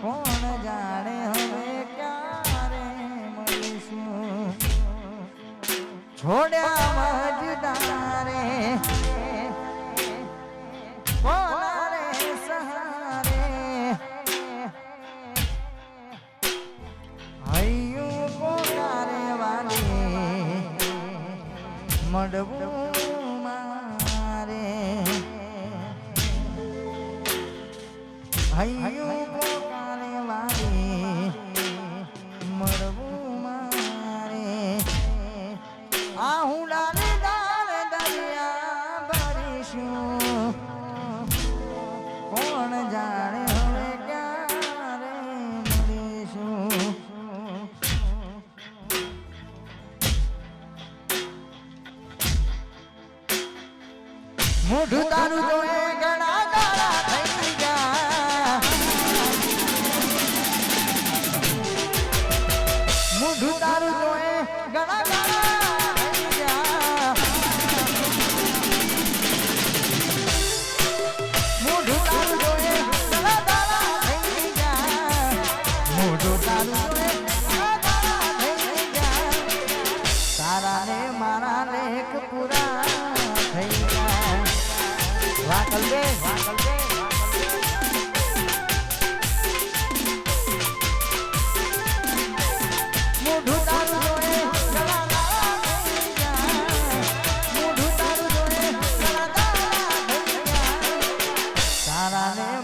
Oh.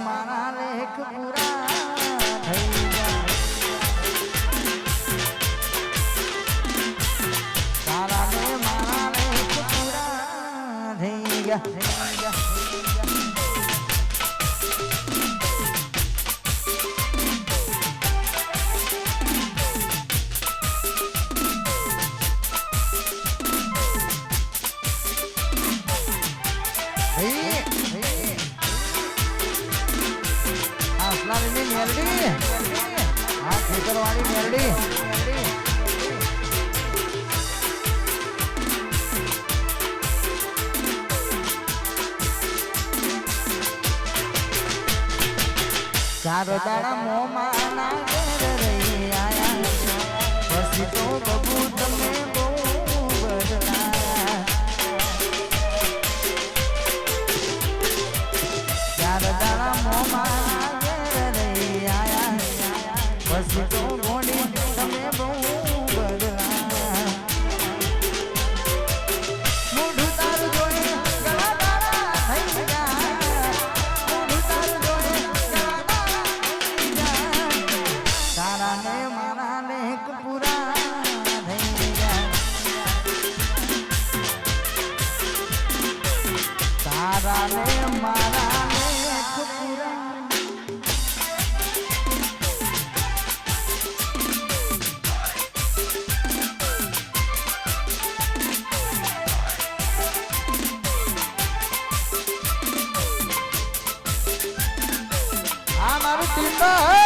મારા લેખ પૂરા થઈ ગયા. મારા લેખ પૂરા થઈ ગયા. મારો દાડા Fatima.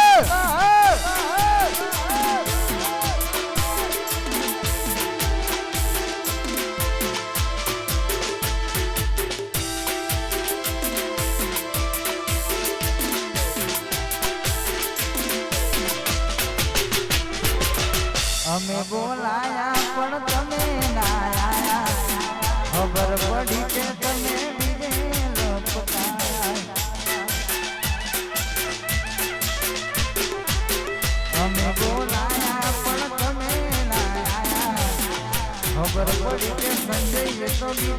ખબર પડી કે સંજય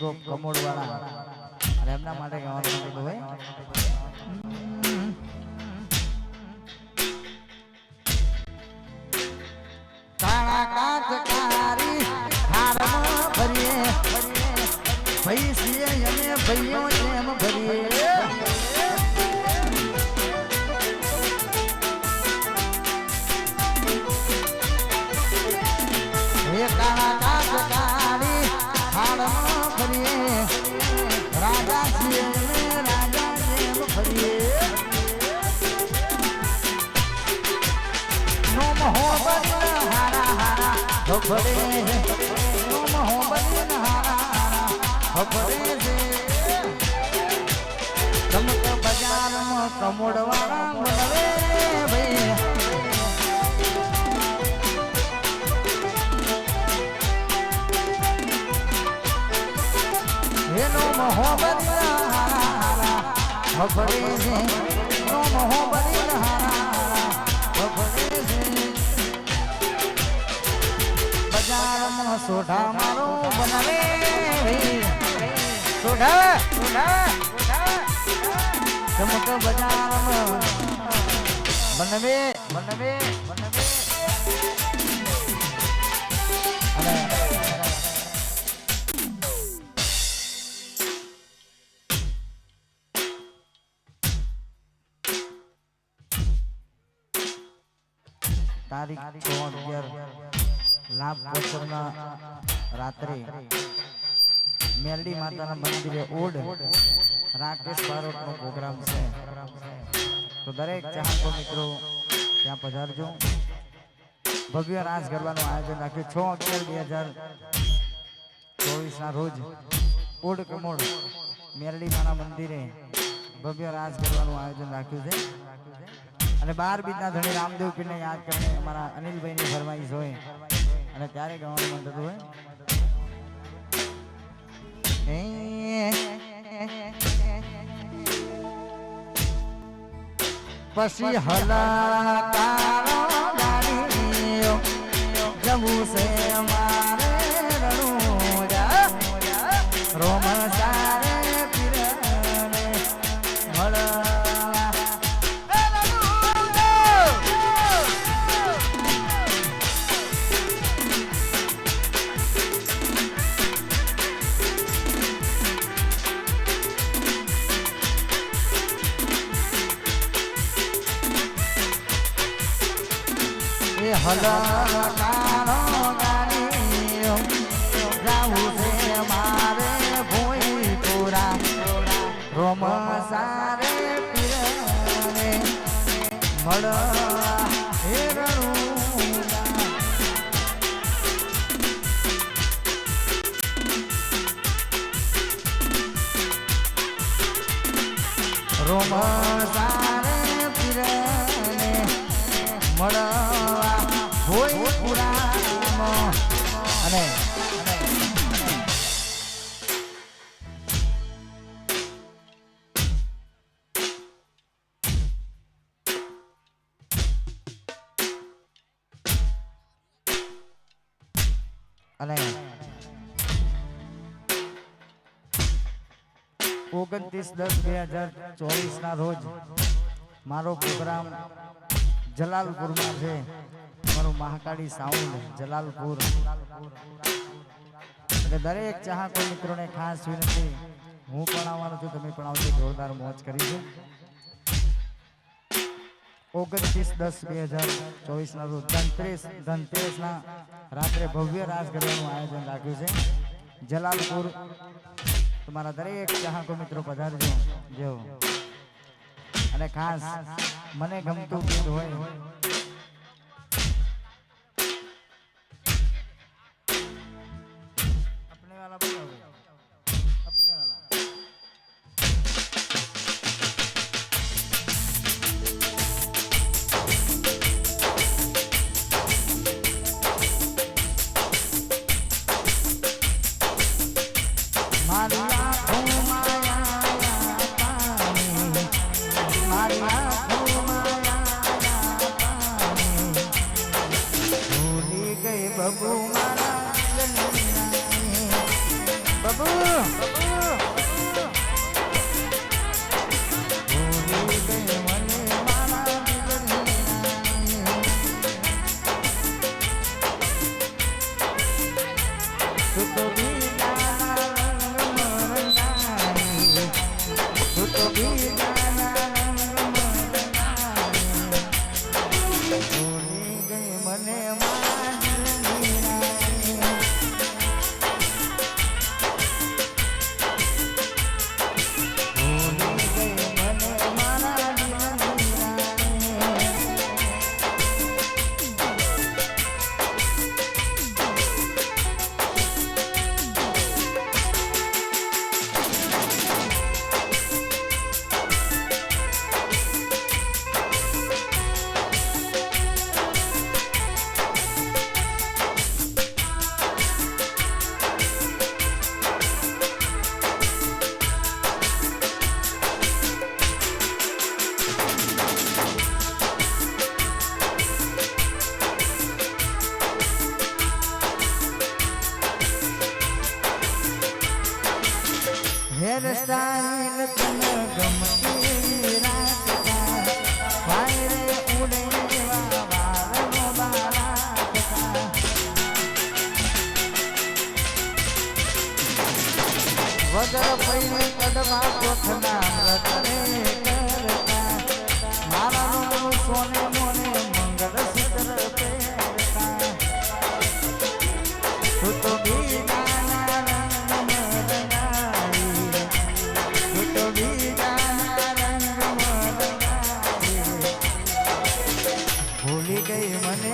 ગોપ કમોડ વાળા અને એમના માટે ગાવાનું ભાઈ. હફડે છે મોહબ્બત હારા હફડે છે ચમક બજારમાં કમોડવાળા બોલવે ભાઈ એનો મોહબ્બત હારા હફડે છે એનો મોહબ્બત હારા હફડે છે બજારમાં સોઢા મારો બનાવે સોઢા ચમક બજારમાં બનવે બનવે બનવે. તારીખ છ અગિયાર લાભ પોષણના રાત્રે મેલડી માતાના મંદિરે ઓડ રાકેશ બારોટનો પ્રોગ્રામ છે. તો દરેક ચાહકો મિત્રો, ત્યાં પધારજો. ભવ્ય રાસ ગરબાનું આયોજન રાખ્યું. છ અગિયાર બે હજાર ચોવીસના રોજ ઓડ કમોડ મેરડી માના મંદિરે ભવ્ય રાસ ગરબાનું આયોજન રાખ્યું છે. અને બાર બીજના ધણી રામદેવ પીરને યાદ કરીને અમારા અનિલભાઈની ફરમાઈશ હોય અને ત્યારે ગાવાનું મન થતું હોય. પછી ગાડીઓ જવું છે હલકારો ગાડીઓ જાવું છે મારે ભોઈ પૂરા રોમ સારે હે રણુજા. રોમ સારે ઓગણત્રીસ દસ બે હજાર ચોવીસના રોજ મારો પ્રોગ્રામ જલાલપુરમાં છે. મારું મહાકાળી સાઉન્ડ જલાલપુર. એટલે દરેક ચાહકો મિત્રોને ખાસ વિનંતી, હું પણ આવવાનો છું, તમે પણ આવજો, જોરદાર મોજ કરીશું ઓગણત્રીસ દસ બે હજાર ચોવીસના રોજ ધનતેરસ, ધનતેરસના રાત્રે ભવ્ય રાસ ગરબાનું આયોજન રાખ્યું છે. જલાલપુર તમારા દરેક ચાહકો મિત્રો પધારજો. જેવો. અને ખાસ મને ગમતું ગીત હોય the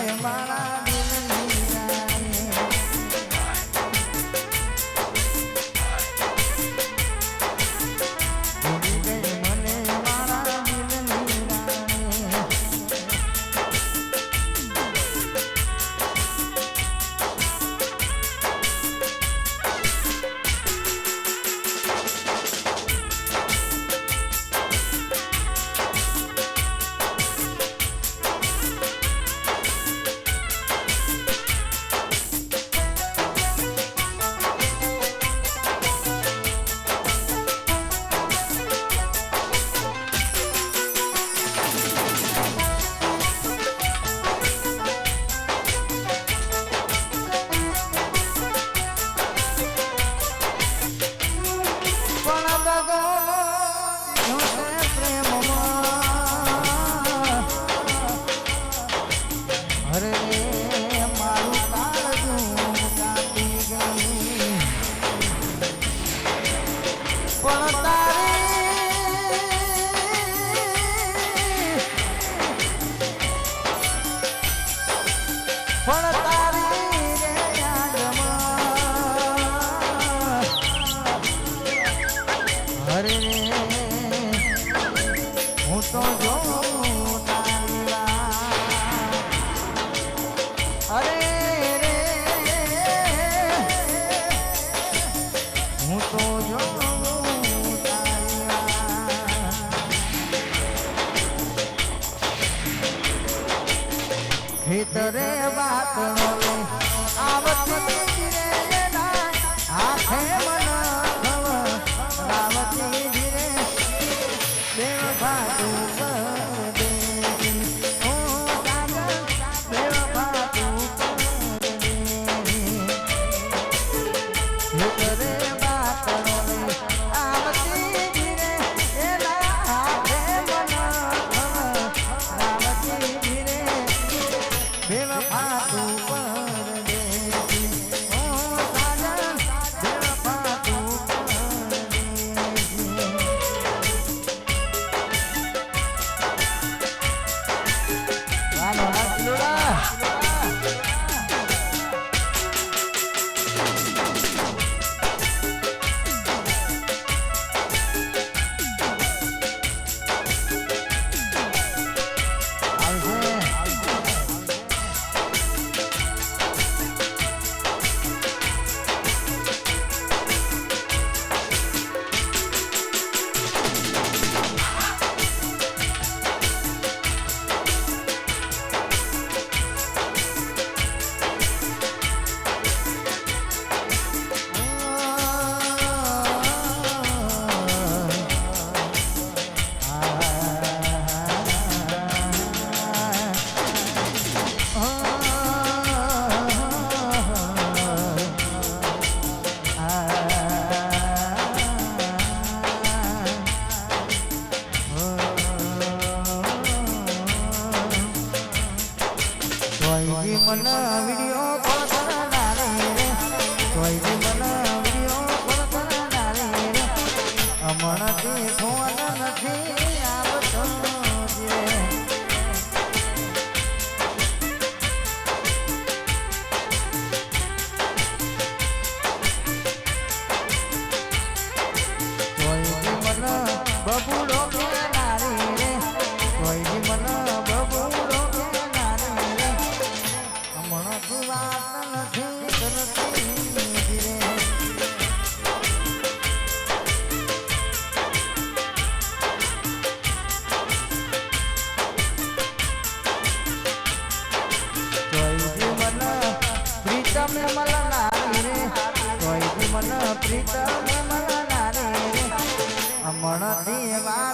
my life. મન પ્રીતમ